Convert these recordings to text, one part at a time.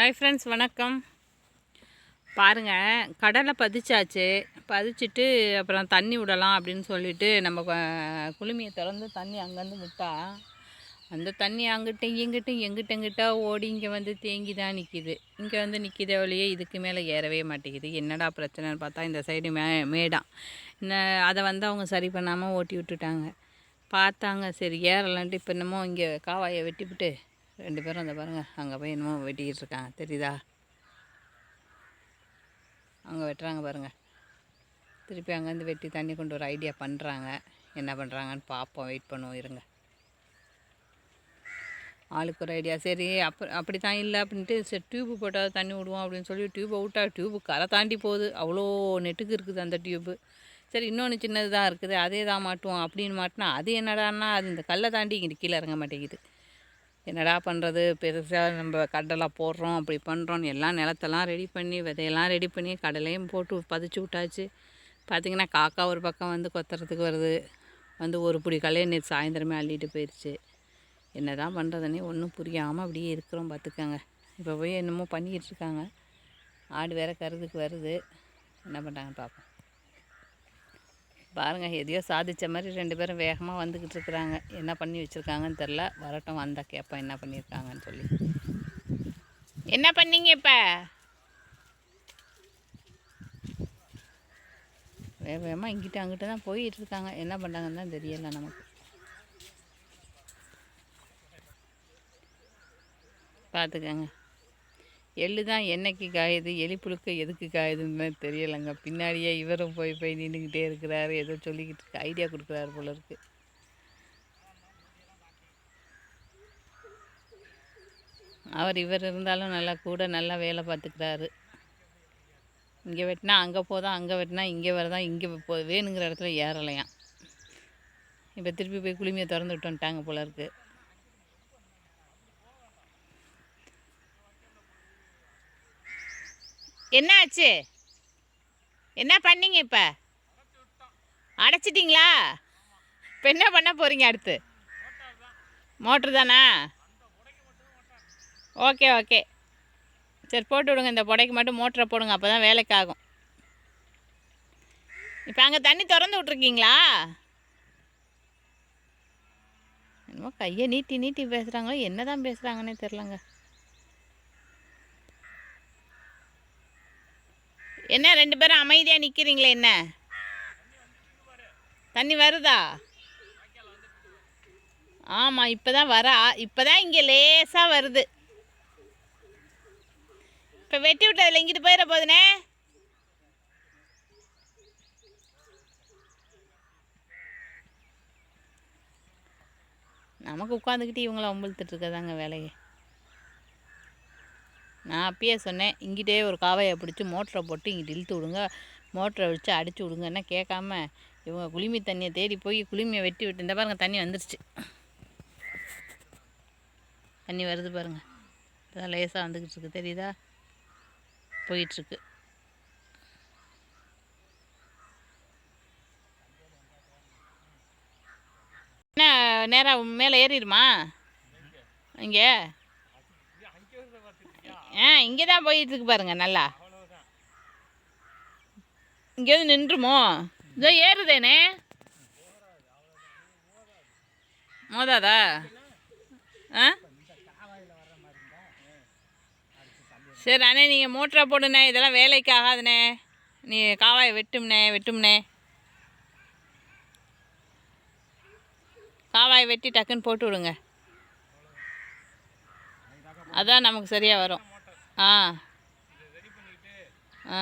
Hi friends வணக்கம். பாருங்கள் கடலை பதிச்சாச்சு. பதிச்சுட்டு அப்புறம் தண்ணி விடலாம் அப்படின்னு சொல்லிட்டு நம்ம குளுமியை திறந்து தண்ணி அங்கேருந்து விட்டா அந்த தண்ணி அங்கிட்டும் இங்கிட்டும் எங்கிட்ட எங்கிட்ட ஓடி இங்கே வந்து தேங்கி தான் நிற்கிது இங்கே வந்து நிற்கிதே வழியே இதுக்கு மேலே ஏறவே மாட்டேங்குது. என்னடா பிரச்சனைன்னு பார்த்தா இந்த சைடு மே மேடாம். இன்ன- அதை வந்து அவங்க சரி பண்ணாமல் ஓட்டி விட்டுட்டாங்க. பார்த்தாங்க சரி ஏறலான்ட்டு இப்போ என்னமோ இங்கே காவாயை வெட்டிவிட்டு ரெண்டு பேரும் அந்த பாருங்கள் அங்கே போய் என்னமோ வெட்டிக்கிட்டு இருக்காங்க. தெரியுதா? அங்கே வெட்டுறாங்க பாருங்கள் திருப்பி அங்கேருந்து வெட்டி தண்ணி கொண்டு வர ஐடியா பண்ணுறாங்க என்ன பண்ணுறாங்கன்னு பார்ப்போம் வெயிட் பண்ணுவோம் இருங்க. ஆளுக்கு ஒரு ஐடியா சரி அப்போ அப்படி தான் இல்லை அப்படின்ட்டு சரி டியூப்பு போட்டால் தண்ணி விடுவோம் அப்படின்னு சொல்லி டியூப்பை விட்டா டியூப்பு கரை தாண்டி போகுது. அவ்வளோ நெட்டுக்கு இருக்குது அந்த டியூப்பு சரி இன்னொன்று சின்னது தான் இருக்குது. அதே தான் மாட்டுவோம். அப்படின்னு மாட்டினா அது என்னடான்னா அது இந்த கல்லை தாண்டி இங்கிட்டு கீழே இறங்க மாட்டேங்குது. என்னடா பண்ணுறது பெருசாக நம்ம கடலை போடுறோம் அப்படி பண்ணுறோன்னு எல்லாம் நிலத்தெல்லாம் ரெடி பண்ணி விதையெல்லாம் ரெடி பண்ணி கடலையும் போட்டு பதிச்சு விட்டாச்சு. பார்த்திங்கன்னா காக்கா ஒரு பக்கம் வந்து கொத்துறதுக்கு வருது. வந்து ஒரு பிடி கலையை நேற்று சாயந்தரமே அள்ளிட்டு போயிடுச்சு என்ன தான் பண்ணுறதுனே ஒன்றும் புரியாமல் அப்படியே இருக்கிறோம் பார்த்துக்கோங்க இப்போ போய் என்னமோ பண்ணிக்கிட்டு இருக்காங்க. ஆடு வேற கருதுக்கு வருது. என்ன பண்ணுறாங்க பார்ப்போம் பாருங்கள் எதையோ சாதித்த மாதிரி ரெண்டு பேரும் வேகமாக வந்துக்கிட்டு இருக்கிறாங்க. என்ன பண்ணி வச்சுருக்காங்கன்னு தெரில வரட்டும் வந்தால் கேட்போம் என்ன பண்ணியிருக்காங்கன்னு சொல்லி. என்ன பண்ணீங்க இப்போ? வேக வேகமாக இங்கிட்ட அங்கிட்ட தான் போயிட்டு இருக்காங்க. என்ன பண்ணுறாங்கன்னு தான் தெரியல நமக்கு. பார்த்துக்கங்க எள்ளு தான் என்னைக்கு காயுது எலி புழுக்க எதுக்கு காயுதுன்னு தெரியலைங்க. பின்னாடியே இவரும் போய் போய் நின்றுக்கிட்டே இருக்கிறாரு ஏதோ சொல்லிக்கிட்டு இருக்கு ஐடியா கொடுக்குறாரு போல இருக்கு. அவர் இவர் இருந்தாலும் நல்லா கூட நல்லா வேலை பார்த்துக்கிறாரு. இங்கே வெட்டினா அங்கே போதான் அங்கே வெட்டினா இங்கே வரதான் இங்கே போ வேணுங்கிற இடத்துல ஏறலையாம். இப்போ திருப்பி போய் குளுமையை திறந்து விட்டு வந்துட்டாங்க போல இருக்குது என்ன ஆச்சு என்ன பண்ணீங்க இப்போ? அடைச்சிட்டிங்களா? இப்போ என்ன பண்ண போகிறீங்க அடுத்து? மோட்ரு தானா? Okay okay. சரி போட்டு விடுங்க. இந்த புடைக்கு மட்டும் மோட்டரை போடுங்க. அப்போ தான் வேலைக்கு ஆகும். இப்போ அங்கே தண்ணி திறந்து விட்ருக்கீங்களா என்னமோ கையை நீட்டி நீட்டி பேசுகிறாங்களோ என்ன தான் பேசுகிறாங்கன்னே தெரிலங்க என்ன ரெண்டு பேரும் அமைதியாக நிற்கிறீங்களே என்ன? தண்ணி வருதா? ஆமாம் இப்போ தான் வர இப்போ தான் இங்கே லேசாக வருது. இப்போ வெட்டி விட்டதில் இங்கிட்டு போயிட போகுதுனே? நமக்கு உட்காந்துக்கிட்டு இவங்கள ஒம்பழுத்துட்டு இருக்கதாங்க வேலையை. நான் அப்பயே சொன்னேன் இங்கிட்டே ஒரு காவையை பிடிச்சி மோட்டரை போட்டு இங்கிட்டு இழுத்து விடுங்க. மோட்டரை வச்சு அடிச்சு விடுங்கன்னா கேட்காம இவங்க குளிமி தண்ணியை தேடி போய் குளிமியை வெட்டி விட்டு இந்த பாருங்கள் தண்ணி வந்துருச்சு. தண்ணி வருது பாருங்கள் இதான் லேசாக வந்துக்கிட்டு இருக்கு தெரியுதா? போயிட்டுருக்கு. என்ன நேராக மேலே ஏறிடுமா? இங்கே? இங்கே தான் போயிட்டு இருக்கு பாருங்க நல்லா. இங்கேருந்து நின்றுமோ இதோ ஏறுதேனே. மோதாதா? ஆ? சரி அண்ணே நீங்கள் மோட்டரை போடுண்ணே இதெல்லாம் வேலைக்கு ஆகாதுண்ணே நீ காவாயை வெட்டும்ண்ணே வெட்டும்ண்ணே காவாயை வெட்டி டக்குன்னு போட்டு விடுங்க. அதான் நமக்கு சரியாக வரும். ஆ. ஆ.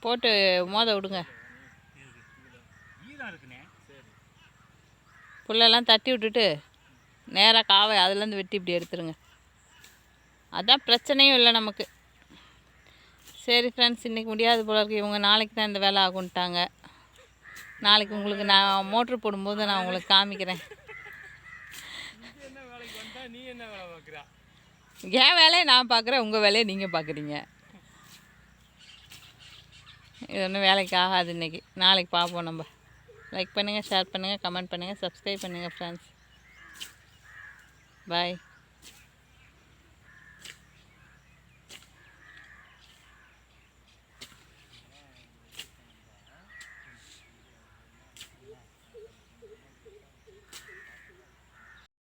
போட்டு மோத விடுங்க. புல்லெல்லாம் தட்டி விட்டுட்டு நேராக காவை அதுலேருந்து வெட்டி இப்படி எடுத்துருங்க. அதான் பிரச்சனையும் இல்லை நமக்கு. சரி ஃப்ரெண்ட்ஸ் இன்றைக்கி முடியாது போல இருக்கு. இவங்க நாளைக்கு தான் இந்த வேலை ஆகுன்ட்டாங்க நாளைக்கு உங்களுக்கு நான் மோட்ரு போடும்போது நான் உங்களுக்கு காமிக்கிறேன். என் வேலையை நான் பார்க்குறேன் உங்கள் வேலையை நீங்கள் பார்க்குறீங்க. இது ஒன்றும் வேலைக்கு ஆகாது இன்றைக்கி நாளைக்கு பார்ப்போம் நம்ம. லைக் பண்ணுங்கள் ஷேர் பண்ணுங்கள் கமெண்ட் பண்ணுங்கள் சப்ஸ்கிரைப் பண்ணுங்கள் ஃப்ரெண்ட்ஸ் பாய்